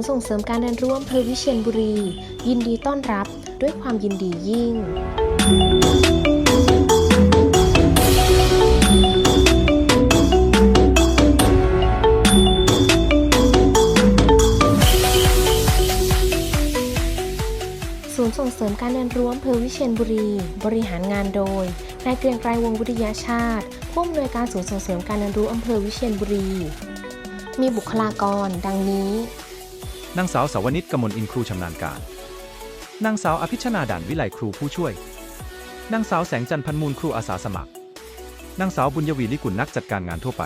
ศูนย์ส่งเสริมการเรียนรู้อำเภอวิเชียรบุรี ยินดีต้อนรับด้วยความยินดียิ่ง ศูนย์ส่งเสริมการเรียนรู้อำเภอวิเชียรบุรี บริหารงานโดยนายเกรียงไกรวงศ์วิทยาชาติผู้อำนวยการศูนย์ส่งเสริมการเรียนรู้อำเภอวิเชียรบุรี มีบุคลากร ดังนี้ นางสาวสาวนิตกมลอินครูชำนาญการ นางสาวอภิชนาด่านวิไลครูผู้ช่วย นางสาวแสงจันทร์พันมูลครูอาสาสมัคร นางสาวบุญยวีลิกุลนักจัดการงานทั่วไป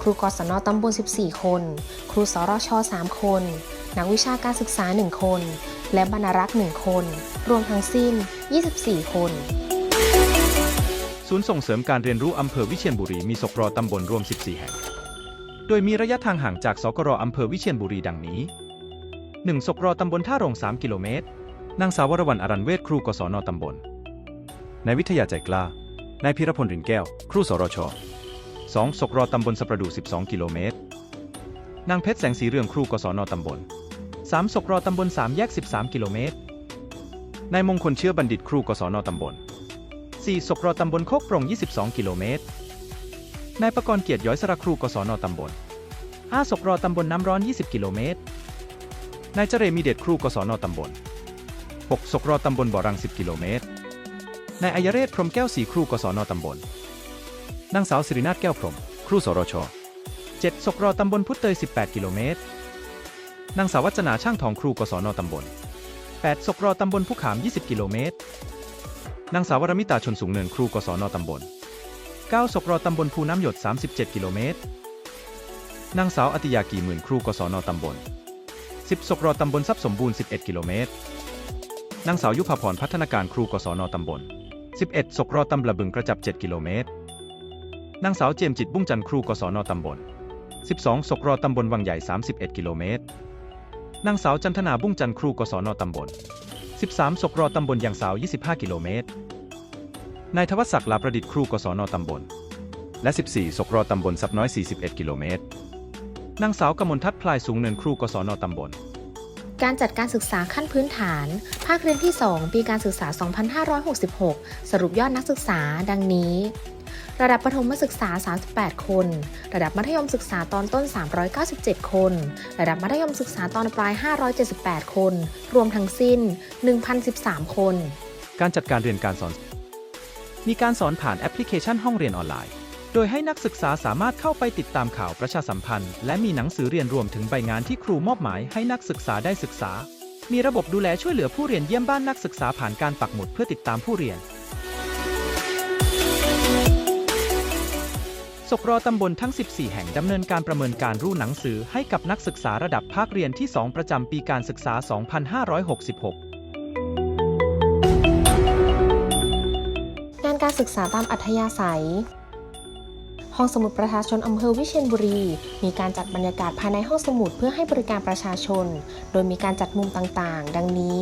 ครูกศนตำบล 14 คน ครูสรช 3 คน นักวิชาการศึกษา 1 คน และบรรณารักษ์ 1 คน รวมทั้งสิ้น 24 คน ศูนย์ส่งเสริมการเรียนรู้อำเภอวิเชียรบุรีมีสกรตำบลรวม 14 แห่ง โดยมีระยะทางห่างจากสกรอำเภอวิเชียรบุรีดังนี้ 1. สกรตำบลท่าโรง 3 กิโลเมตร นางสาววรวรรณอรันเวทครูกศนตำบล นายวิทยาใจกล้า นายพิรพลรินแก้ว ครูสรช 2. สกรตำบลสะประดู 12 กิโลเมตร นางเพชรแสงสีเรืองครูกศนตำบล 3. สกรตำบล3แยก 13 กิโลเมตร นายมงคลเชื้อบัณฑิตครูกศนตำบล 4. สกรตำบลโคกโปร่ง22 กิโลเมตร นายประกรณ์เกียรติย้อยสระครูกศนตำบล 5. สกรอตำบลน้ำร้อน 20 กิโลเมตร นายเจเรมีเดชครูกศนตำบล 6. สกรอตำบลบ่อรัง 10 กิโลเมตร นายอัยเรศพรหมแก้วสีครูกศนตำบล นางสาวสิรินาถแก้วพรหมครูสรช 7. สกรอตำบลพุทธเตย 18 กิโลเมตร นางสาววัจนาช่างทองครูกศนตำบล 8. สกรอตำบลผู้ขาม 20 กิโลเมตร นางสาววรมิตาชนสูงเนินครูกศนตำบล 9. สกรตำบลภูน้ำหยด 37 กิโลเมตร นางสาวอติยากี่หมื่นครูกศนตำบล 10สกรตำบลทรัพย์สมบูรณ์ 11 กิโลเมตร นางสาวยุพพรพัฒนาการครูกศนตำบล 11สกรตำบลบึงกระจับ 7 กิโลเมตร นางสาวเจมจิตบุ้งจันทร์ครูกศนตำบล 12สกรตำบลวังใหญ่ 31 กิโลเมตร นางสาวจันทนาบุ้งจันทร์ครูกศนตำบล 13สกรตำบลยางสาว 25 กิโลเมตร นายทวัชศักดิ์ลาประดิษฐ์ครูกศนตำบล และ 14สกรตำบลสับน้อย 41 กิโลเมตร นางสาวกมลทัศน์พลายสูงเนินครูกศนตำบล การจัดการศึกษาขั้นพื้นฐาน ภาคเรียนที่ 2 ปีการศึกษา 2566 สรุปยอดนักศึกษาดังนี้ ระดับประถมศึกษา 38 คน ระดับมัธยมศึกษาตอนต้น 397 คน ระดับมัธยมศึกษาตอนปลาย 578 คน รวมทั้งสิ้น 1,013 คน การจัดการเรียนการสอน มีการสอนผ่านแอปพลิเคชันห้องเรียนออนไลน์ โดยให้นักศึกษาสามารถเข้าไปติดตามข่าวประชาสัมพันธ์ และมีหนังสือเรียนรวมถึงใบงานที่ครูมอบหมายให้นักศึกษาได้ศึกษา มีระบบดูแลช่วยเหลือผู้เรียนเยี่ยมบ้านนักศึกษาผ่านการปักหมุดเพื่อติดตามผู้เรียนสกรอตำบลทั้ง 14 แห่งดำเนินการประเมินการรู้หนังสือให้กับนักศึกษาระดับภาคเรียนที่ 2 ประจำปีการศึกษา 2566 ศึกษาตามอัธยาศัย ห้องสมุดประชาชนอำเภอวิเชียรบุรี มีการจัดบรรยากาศภายในห้องสมุดเพื่อให้บริการประชาชน โดยมีการจัดมุมต่างๆ ดังนี้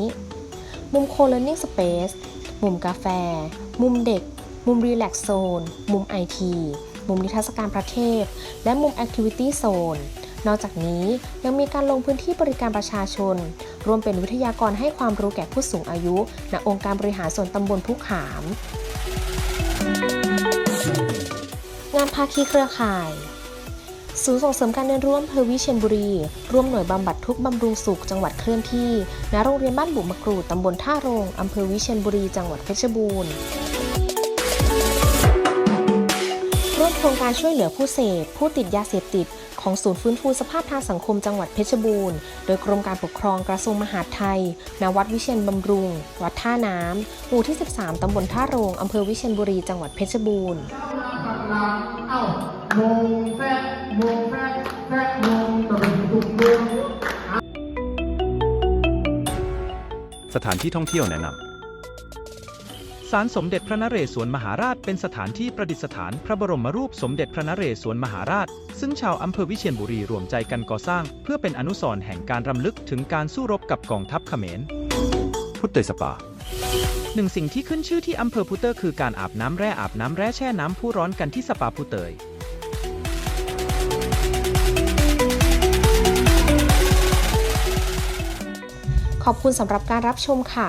มุม Co-learning Space มุมกาแฟ มุมเด็ก มุม Relax Zone มุม IT มุมนิทรรศการประเทศ และมุม Activity Zone นอกจากนี้ยังมีการลงพื้นที่บริการประชาชน รวมเป็นวิทยากรให้ความรู้แก่ผู้สูงอายุ ณ องค์การบริหารส่วนตำบลผู้ขาม งานภาคีเครือข่าย ศูนย์ส่งเสริมการเรียนรู้อำเภอวิเชียรบุรี ร่วมหน่วยบำบัดทุกบำรุงสุขจังหวัดเคลื่อนที่ณโรงเรียนบ้านบุมะกรูดตำบลท่าโรงอำเภอวิเชียรบุรีจังหวัดเพชรบูรณ์ร่วมโครงการช่วยเหลือผู้เสพผู้ติดยาเสพติดของศูนย์ฟื้นฟูสภาพทางสังคมจังหวัดเพชรบูรณ์ โดยกรมการปกครองกระทรวงมหาดไทย ณ วัดวิเชียรบำรุง วัดท่าน้ำหมู่ที่ 13 ตำบลท่าโรง อำเภอวิเชียรบุรี จังหวัดเพชรบูรณ์ เอ้ามงแฟะมงแฟะแฟะมงตะเป็นตุกมงสถานที่ท่องเที่ยวแนะนำศาลสมเด็จพระนเรศวรมหาราชเป็นสถานที่ประดิษฐานพระบรมรูปสมเด็จพระนเรศวรมหาราช ซึ่งชาวอำเภอวิเชียรบุรีรวมใจกันก่อสร้าง เพื่อเป็นอนุสรณ์แห่งการรำลึกถึงการสู้รบกับกองทัพเขมร พุทธเตยสปา หนึ่งสิ่งที่ขึ้นชื่อที่อำเภอพุเตอร์คือการอาบน้ำแร่อาบน้ำแร่แช่น้ำผู้ร้อนกันที่สปาพุเตยขอบคุณสำหรับการรับชมค่ะ